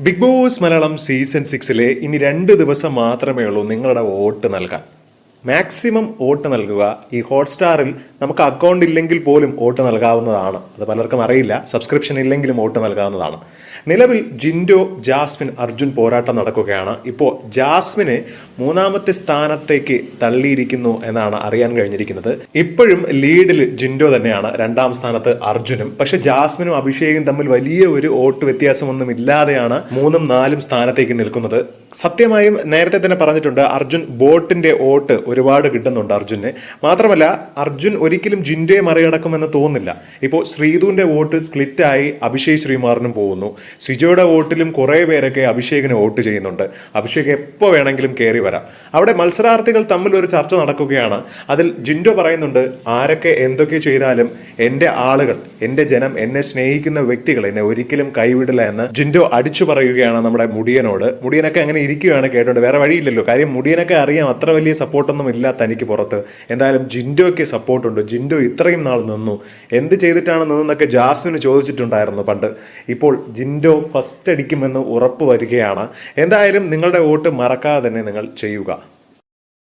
Big Boss Malayalam season സിക്സിലെ ഇനി രണ്ട് ദിവസം മാത്രമേ ഉള്ളൂ നിങ്ങളുടെ വോട്ട് നൽകാൻ. മാക്സിമം വോട്ട് നൽകുക ഈ ഹോട്ട്സ്റ്റാറിൽ നമുക്ക് അക്കൗണ്ട് ഇല്ലെങ്കിൽ പോലും വോട്ട് നൽകാവുന്നതാണ്. അത് പലർക്കും അറിയില്ല. സബ്സ്ക്രിപ്ഷൻ ഇല്ലെങ്കിലും വോട്ട് നൽകാവുന്നതാണ്. നിലവിൽ ജിൻഡോ ജാസ്മിൻ അർജുൻ പോരാട്ടം നടക്കുകയാണ്. ഇപ്പോൾ ജാസ്മിനെ മൂന്നാമത്തെ സ്ഥാനത്തേക്ക് തള്ളിയിരിക്കുന്നു എന്നാണ് അറിയാൻ കഴിഞ്ഞിരിക്കുന്നത്. ഇപ്പോഴും ലീഡിൽ ജിൻഡോ തന്നെയാണ്. രണ്ടാം സ്ഥാനത്ത് അർജുനും. പക്ഷെ ജാസ്മിനും അഭിഷേകും തമ്മിൽ വലിയ ഒരു വോട്ട് വ്യത്യാസമൊന്നും ഇല്ലാതെയാണ് മൂന്നും നാലും സ്ഥാനത്തേക്ക് നിൽക്കുന്നത്. സത്യമായും നേരത്തെ തന്നെ പറഞ്ഞിട്ടുണ്ട് അർജുൻ ബോട്ടിന്റെ ഓട്ട് ഒരുപാട് കിട്ടുന്നുണ്ട് അർജുന്. മാത്രമല്ല അർജുൻ ഒരിക്കലും ജിൻഡയെ മറികടക്കുമെന്ന് തോന്നുന്നില്ല. ഇപ്പോൾ ശ്രീതുവിന്റെ വോട്ട് സ്പ്ലിറ്റായി അഭിഷേക് ശ്രീമാറിനും പോകുന്നു. സിജോയുടെ വോട്ടിലും കുറേ പേരൊക്കെ അഭിഷേകിന് വോട്ട് ചെയ്യുന്നുണ്ട്. അഭിഷേക് എപ്പോൾ വേണമെങ്കിലും കയറി വരാം. അവിടെ മത്സരാർത്ഥികൾ തമ്മിൽ ഒരു ചർച്ച നടക്കുകയാണ്. അതിൽ ജിൻഡോ പറയുന്നുണ്ട് ആരൊക്കെ എന്തൊക്കെ ചെയ്താലും എന്റെ ആളുകൾ എന്റെ ജനം എന്നെ സ്നേഹിക്കുന്ന വ്യക്തികൾ എന്നെ ഒരിക്കലും കൈവിടില്ല എന്ന് ജിൻഡോ അടിച്ചു പറയുകയാണ് നമ്മുടെ മുടിയനോട്. മുടിയനൊക്കെ അങ്ങനെ ഇരിക്കുകയാണ് കേട്ടോണ്ട്. വേറെ വഴിയില്ലല്ലോ. കാര്യം മുടിയനൊക്കെ അറിയാം അത്ര വലിയ സപ്പോർട്ടൊന്നും ഇല്ല തനിക്ക് പുറത്ത്. എന്തായാലും ജിൻഡോയ്ക്ക് സപ്പോർട്ടുണ്ട്. ജിൻഡോ ഇത്രയും നാൾ നിന്നു. എന്ത് ചെയ്തിട്ടാണ് നിന്നൊക്കെ ജാസ്മിന് ചോദിച്ചിട്ടുണ്ടായിരുന്നു പണ്ട്. ഇപ്പോൾ ജിൻഡോ ഫസ്റ്റ് അടിക്കുമെന്ന് ഉറപ്പ് വരികയാണ്. എന്തായാലും നിങ്ങളുടെ വോട്ട് മറക്കാതെ തന്നെ നിങ്ങൾ ചെയ്യുക.